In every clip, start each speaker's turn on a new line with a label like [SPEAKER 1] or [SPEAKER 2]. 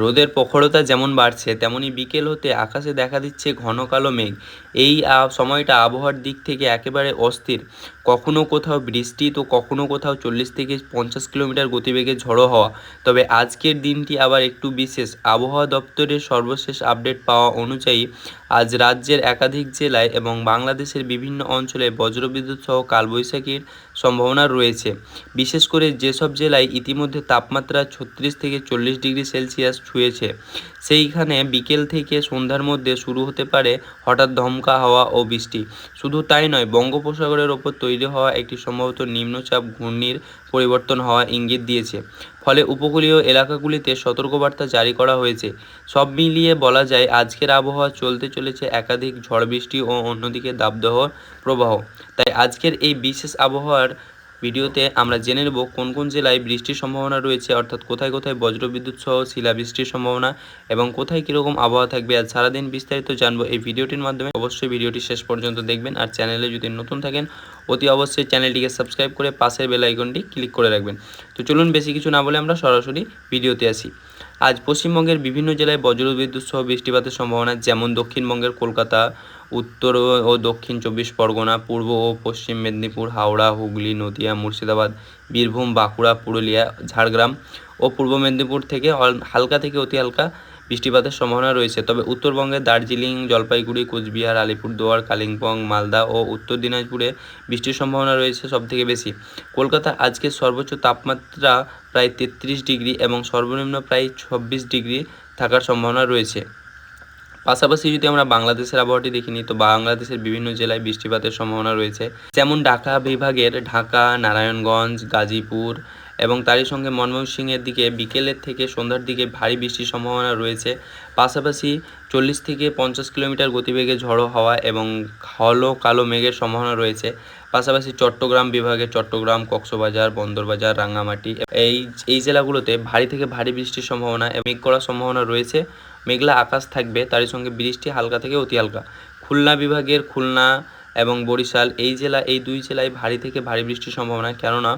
[SPEAKER 1] রোদের প্রখরতা যেমন বাড়ছে, তেমনি বিকেল হতে আকাশে দেখা দিচ্ছে ঘন কালো মেঘ। এই সময়টা আবহাওয়ার দিক থেকে একেবারে অস্থির। কখনো কোথাও বৃষ্টি তো কখনো কোথাও চল্লিশ থেকে পঞ্চাশ কিলোমিটার গতিবেগে ঝড়ো হওয়া। তবে আজকের দিনটি আবার একটু বিশেষ। আবহাওয়া দপ্তরের সর্বশেষ আপডেট পাওয়া অনুযায়ী আজ রাজ্যের একাধিক জেলায় এবং বাংলাদেশের বিভিন্ন অঞ্চলে বজ্রবিদ্যুৎ সহ কালবৈশাখীর সম্ভাবনা রয়েছে। বিশেষ করে যেসব জেলায় ইতিমধ্যে তাপমাত্রা ছত্রিশ থেকে চল্লিশ ডিগ্রি সেলসিয়াস ছুঁয়েছে, সেইখানে বিকেল থেকে সন্ধ্যার মধ্যে শুরু হতে পারে হঠাৎ ধমকা, হাওয়া ও বৃষ্টি। শুধু তাই নয়, বঙ্গোপসাগরের ওপর তৈরি হওয়া একটি সম্ভবত নিম্নচাপ ঘূর্ণির পরিবর্তন হওয়া ইঙ্গিত দিয়েছে। ফলে উপকূলীয় এলাকাগুলিতে সতর্কবার্তা জারি করা হয়েছে। সব মিলিয়ে বলা যায়, আজকের আবহাওয়া চলতে চলেছে একাধিক ঝড় বৃষ্টি ও অন্যদিকে দাবদাহ প্রবাহ। তাই আজকের এই বিশেষ আবহাওয়ার ভিডিওতে আমরা জেনে নেব কোন কোন জেলায় বৃষ্টির সম্ভাবনা রয়েছে, অর্থাৎ কোথায় কোথায় বজ্রবিদ্যুৎ সহ শিলাবৃষ্টির সম্ভাবনা এবং কোথায় কীরকম আবহাওয়া থাকবে, আর সারাদিন বিস্তারিত জানব এই ভিডিওটির মাধ্যমে। অবশ্যই ভিডিওটি শেষ পর্যন্ত দেখবেন, আর চ্যানেলে যদি নতুন থাকেন, অতি অবশ্যই চ্যানেলটিকে সাবস্ক্রাইব করে পাশের বেল আইকনটি ক্লিক করে রাখবেন। তো চলুন বেশি কিছু না বলে আমরা সরাসরি ভিডিওতে আসি। আজ পশ্চিমবঙ্গের বিভিন্ন জেলায় বজ্রবিদ্যুৎ সহ বৃষ্টিপাতের সম্ভাবনা, যেমন দক্ষিণবঙ্গের কলকাতা উত্তর ও দক্ষিণ চব্বিশ পরগনা, পূর্ব ও পশ্চিম মেদিনীপুর, হাওড়া, হুগলি, নদিয়া, মুর্শিদাবাদ, বীরভূম, বাঁকুড়া, পুরুলিয়া, ঝাড়গ্রাম ও পূর্ব মেদিনীপুর থেকে হালকা থেকে অতি হালকা বৃষ্টিপাতের সম্ভাবনা রয়েছে। তবে উত্তরবঙ্গে দার্জিলিং, জলপাইগুড়ি, কোচবিহার, আলিপুরদুয়ার, কালিম্পং, মালদা ও উত্তর দিনাজপুরে বৃষ্টির সম্ভাবনা রয়েছে সবথেকে বেশি। কলকাতা আজকে সর্বোচ্চ তাপমাত্রা প্রায় তেত্রিশ ডিগ্রি এবং সর্বনিম্ন প্রায় ছাব্বিশ ডিগ্রি থাকার সম্ভাবনা রয়েছে। পাশাপাশি যদি আমরা বাংলাদেশের আবহাওয়াটি দেখে নিই, তো বাংলাদেশের বিভিন্ন জেলায় বৃষ্টিপাতের সম্ভাবনা রয়েছে। যেমন ঢাকা বিভাগের ঢাকা, নারায়ণগঞ্জ, গাজীপুর এবং তারই সঙ্গে ময়মনসিংহের দিকে বিকেলের থেকে সন্ধ্যার দিকে ভারী বৃষ্টির সম্ভাবনা রয়েছে। পাশাপাশি চল্লিশ থেকে পঞ্চাশ কিলোমিটার গতিবেগে ঝড়ো হাওয়া এবং হলো কালো মেঘের সম্ভাবনা রয়েছে। পাশাপাশি চট্টগ্রাম বিভাগে চট্টগ্রাম, কক্সবাজার, বন্দরবাজার, রাঙ্গামাটি, এই এই জেলাগুলোতে ভারী থেকে ভারী বৃষ্টির সম্ভাবনা মেঘ করার সম্ভাবনা রয়েছে। মেঘলা আকাশ থাকবে, তারই সঙ্গে বৃষ্টি হালকা থেকে অতি হালকা। খুলনা বিভাগের খুলনা এবং বরিশাল, এই জেলা, এই দুই জেলায় ভারী থেকে ভারী বৃষ্টির সম্ভাবনা। কেননা,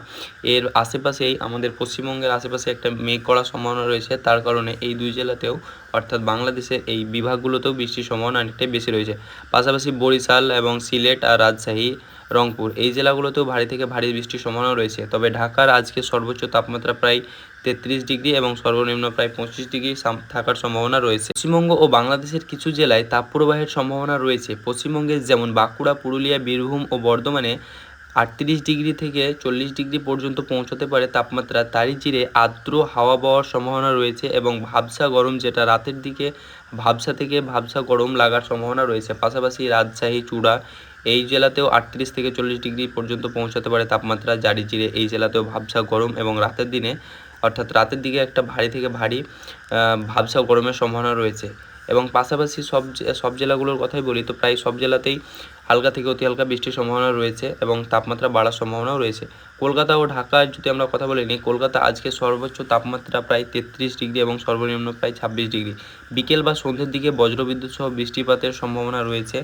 [SPEAKER 1] এর আশেপাশেই আমাদের পশ্চিমবঙ্গের আশেপাশে একটা মেঘ করার সম্ভাবনা রয়েছে। তার কারণে এই দুই জেলাতেও, অর্থাৎ বাংলাদেশের এই বিভাগগুলোতেও বৃষ্টির সম্ভাবনা অনেকটাই বেশি রয়েছে। পাশাপাশি বরিশাল এবং সিলেট আর রাজশাহী রংপুর। এই জেলাগুলোতেও ভারী থেকে ভারী বৃষ্টির সম্ভাবনা রয়েছে। তবে ঢাকার আজকে সর্বোচ্চ তাপমাত্রা প্রায় তেত্রিশ ডিগ্রি এবং সর্বনিম্ন প্রায় পঁচিশ ডিগ্রি থাকার সম্ভাবনা রয়েছে। পশ্চিমবঙ্গ ও বাংলাদেশের কিছু জেলায় তাপপ্রবাহের সম্ভাবনা রয়েছে। পশ্চিমবঙ্গের যেমন বাঁকুড়া, পুরুলিয়া, বীরভূম ও বর্ধমানে আটত্রিশ ডিগ্রি থেকে চল্লিশ ডিগ্রি পর্যন্ত পৌঁছতে পারে তাপমাত্রা। তারই চিরে আর্দ্র হাওয়া বওয়ার সম্ভাবনা রয়েছে এবং ভাবসা গরম যেটা রাতের দিকে, ভাবসা থেকে ভাবসা গরম লাগার সম্ভাবনা রয়েছে। পাশাপাশি রাজশাহী, চূড়া এই জেলাতেও আটত্রিশ থেকে চল্লিশ ডিগ্রি পর্যন্ত পৌঁছাতে পারে তাপমাত্রা। জারি চিরে এই জেলাতেও ভাবসা গরম এবং রাতের দিনে, অর্থাৎ রাতের দিকে একটা ভারী থেকে ভারী ভাবসা গরমের সম্ভাবনা রয়েছে। এবং পাশাপাশি সব সব জেলাগুলোর কথাই বলি, তো প্রায় সব জেলাতেই হালকা থেকে অতি হালকা বৃষ্টির সম্ভাবনা রয়েছে এবং তাপমাত্রা বাড়ার সম্ভাবনাও রয়েছে। কলকাতা ও ঢাকার যদি আমরা কথা বলে নিই, কলকাতা আজকে সর্বোচ্চ তাপমাত্রা প্রায় তেত্রিশ ডিগ্রি এবং সর্বনিম্ন প্রায় ছাব্বিশ ডিগ্রি। বিকেল বা সন্ধ্যের দিকে বজ্রবিদ্যুৎ সহ বৃষ্টিপাতের সম্ভাবনা রয়েছে।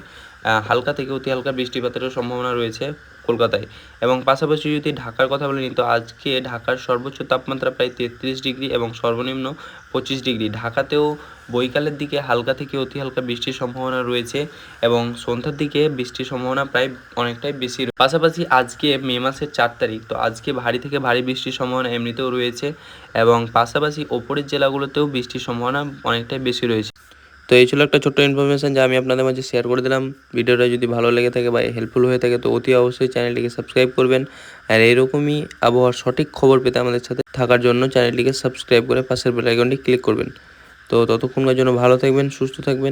[SPEAKER 1] হালকা থেকে অতি হালকা বৃষ্টিপাতেরও সম্ভাবনা রয়েছে কলকাতায়। এবং পাশাপাশি যদি ঢাকার কথা বলে তো আজকে ঢাকার সর্বোচ্চ তাপমাত্রা প্রায় তেত্রিশ ডিগ্রি এবং সর্বনিম্ন পঁচিশ ডিগ্রি। ঢাকাতেও বৈকালের দিকে হালকা থেকে অতি হালকা বৃষ্টির সম্ভাবনা রয়েছে এবং সন্ধ্যার দিকে বৃষ্টির সম্ভাবনা প্রায় অনেকটাই বেশি পাশাপাশি আজকে মে মাসের চার তারিখ, তো আজকে ভারী থেকে ভারী বৃষ্টির সম্ভাবনা এমনিতেও রয়েছে এবং পাশাপাশি ওপরের জেলাগুলোতেও বৃষ্টির সম্ভাবনা অনেকটাই বেশি রয়েছে। তো এই ছিল একটা ছোট্ট ইনফরমেশান যা আমি আপনাদের মাঝে শেয়ার করে দিলাম। ভিডিওটা যদি ভালো লেগে থাকে বা হেল্পফুল হয়ে থাকে, তো অতি অবশ্যই চ্যানেলটিকে সাবস্ক্রাইব করবেন। আর এইরকমই আবহাওয়ার সঠিক খবর পেতে আমাদের সাথে থাকার জন্য চ্যানেলটিকে সাবস্ক্রাইব করে পাশের বেলাইকনটি ক্লিক করবেন। তো ততক্ষণকার জন্য ভালো থাকবেন, সুস্থ থাকবেন।